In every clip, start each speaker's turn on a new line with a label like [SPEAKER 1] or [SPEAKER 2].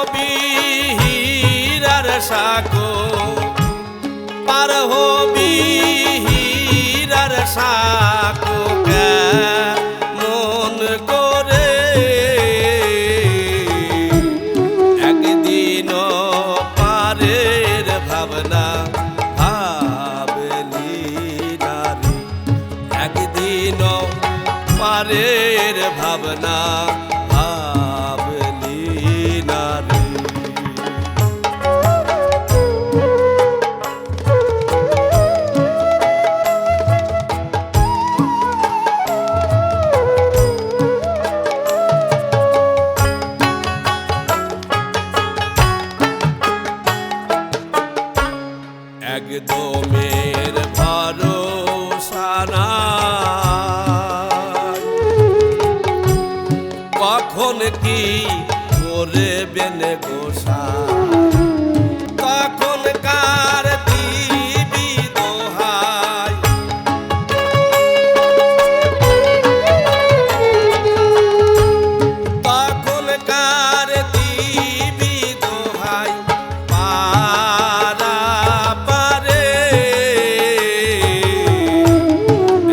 [SPEAKER 1] হবি হীরার সাকো পার হবি হীরার সাকো মন করে? একদিন পারের ভাবনা ভাবলি একদিন পারের ভাবনা করে বেনে গোসা। কখন কার দিবি দোহাই? তখন কার দিবি দোহাই? পারা পারে।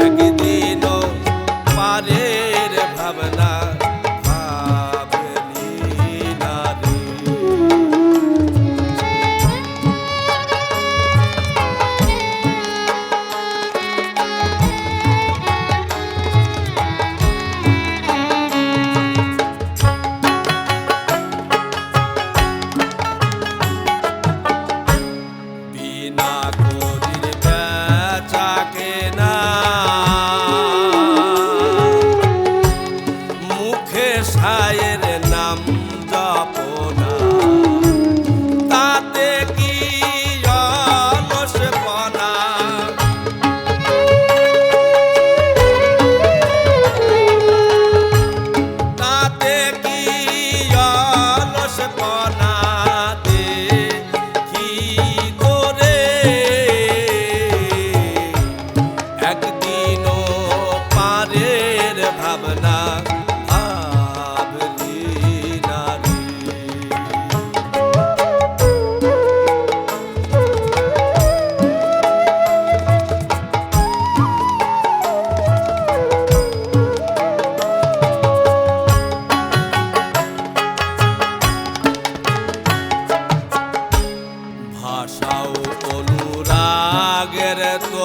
[SPEAKER 1] একদিন পারের ভাবনা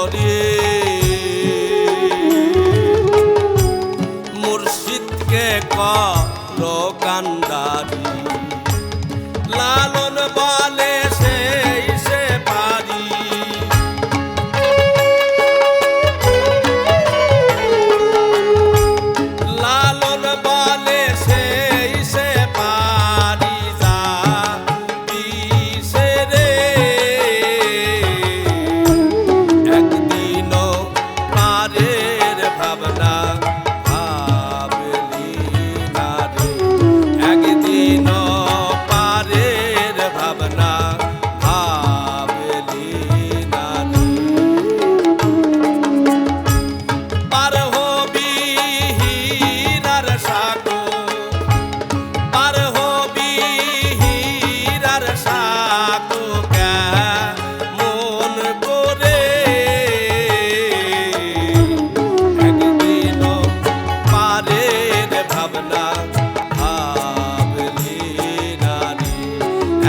[SPEAKER 1] তরি মুর্শিদকে করো কান্দারি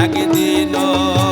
[SPEAKER 1] একদিন পারের